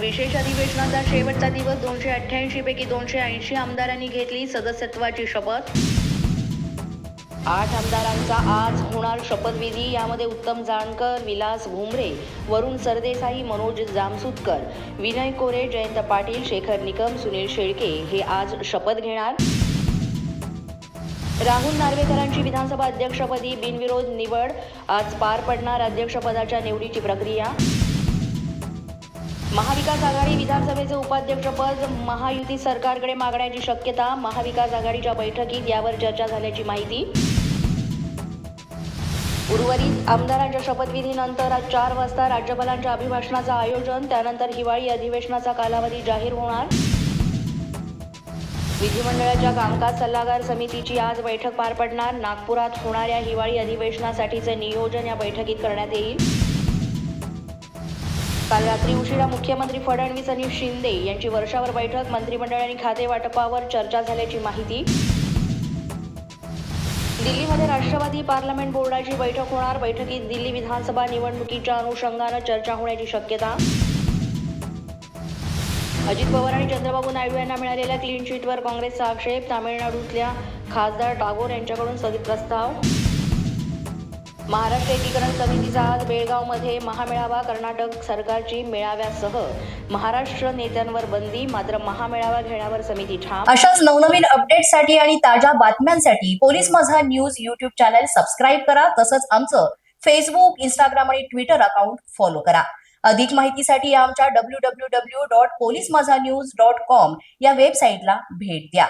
विशेष अधिवेशनाचा शेवटचा दिवस दोनशे अठ्ठ्याऐंशी पैकी दोनशे ऐंशी आमदारांनी घेतली सदस्यत्वाची शपथ. आठ आमदारांचा आज होणार शपथविधी. यामध्ये उत्तम जानकर विलास भुमरे वरुण सरदेसाई मनोज जामसुतकर विनय कोरे जयंत पाटील शेखर निकम सुनील शेळके हे आज शपथ घेणार. राहुल नार्वेकरांची विधानसभा अध्यक्षपदी बिनविरोध निवड. आज पार पडणार अध्यक्षपदाच्या निवडीची प्रक्रिया. महाविकास आघाडी विधानसभेचे उपाध्यक्षपद महायुती सरकारकडे मागण्याची शक्यता महाविकास आघाडीच्या बैठकीत यावर चर्चा झाल्याची माहिती. उर्वरित आमदारांच्या शपथविधीनंतर आज चार वाजता राज्यपालांच्या अभिभाषणाचं आयोजन त्यानंतर हिवाळी अधिवेशनाचा कालावधी जाहीर होणार. विधिमंडळाच्या कामकाज सल्लागार समितीची आज बैठक पार पडणार. नागपुरात होणाऱ्या हिवाळी अधिवेशनासाठीचे नियोजन या बैठकीत करण्यात येईल. काल रात्री उशिरा मुख्यमंत्री फडणवीस आणि शिंदे यांची वर्षावर बैठक मंत्रिमंडळ आणि खाते वाटपावर चर्चा झाल्याची माहिती. दिल्लीमध्ये राष्ट्रवादी पार्लमेंट बोर्डाची बैठक होणार. बैठकीत दिल्ली विधानसभा निवडणुकीच्या अनुषंगानं चर्चा होण्याची शक्यता. अजित पवार आणि चंद्रबाबू नायडू यांना मिळालेल्या क्लीन चिटवर काँग्रेसचा आक्षेप. तामिळनाडूतल्या खासदार टागोर यांच्याकडून स्थगित प्रस्ताव. महाराष्ट्र एकीकरण समितीचा आज बेळगावमध्ये महामेळावा कर्नाटक सरकारची मेळाव्यासह महाराष्ट्र नेत्यांवर बंदी मात्र महामेळावा घेण्यावर समिती ठाम. अशाच नवनवीन अपडेटसाठी आणि ताज्या बातम्यांसाठी पोलीस माझा न्यूज युट्यूब चॅनल सबस्क्राईब करा तसंच आमचं फेसबुक इंस्टाग्राम आणि ट्विटर अकाउंट फॉलो करा. अधिक माहितीसाठी आमच्या W W W dot police Majha news dot com या वेबसाईटला भेट द्या.